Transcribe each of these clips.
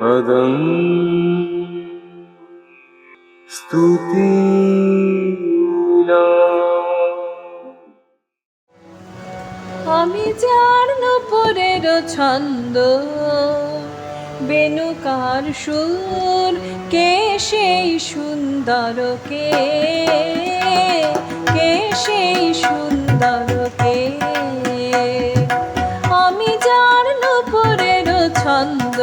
পদম স্তুতি আমি যার নূপুরের ছন্দ বেনুকার সুর, কে সেই সুন্দর কে? কে সেই সুন্দর কে? আমি যার নূপুরের ছন্দ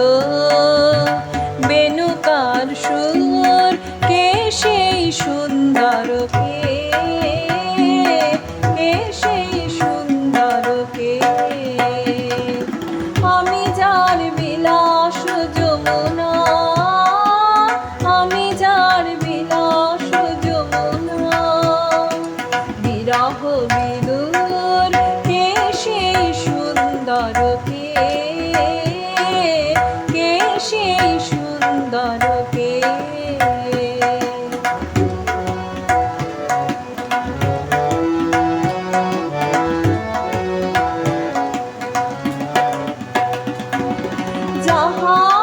বিদুর কে সেই সুন্দর কে? কে সেই সুন্দর কে? যাহার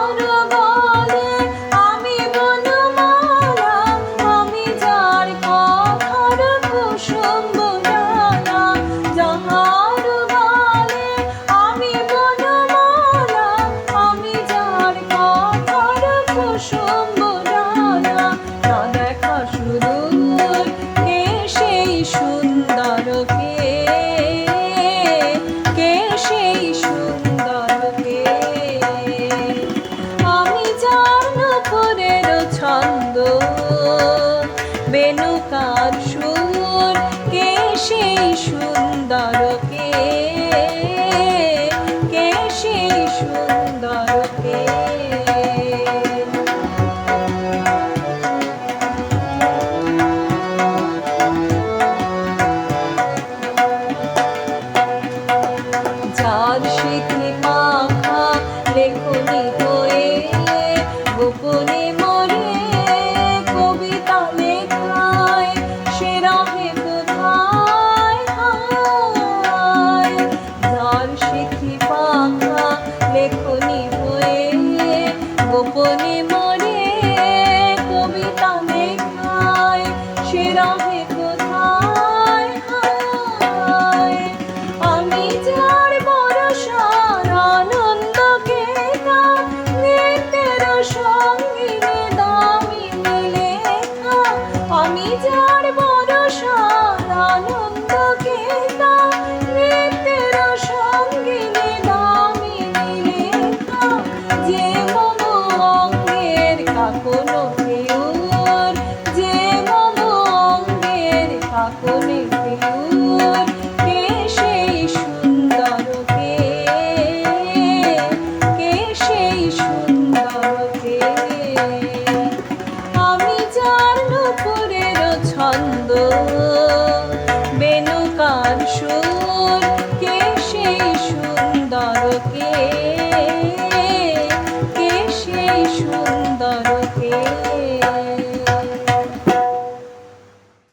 সুন্দর কে সেই সুন্দর যার শীতে পাখা লেখনি হয়ে গোপনে সে রাহে কোথায় আমি যার বরসার আনন্দকে নৃত্যের সঙ্গিনী দামিনী লেখা। আমি যার বরসার আনন্দকে নৃত্যের সঙ্গিনী দামিনী লেখা। যে কাকনো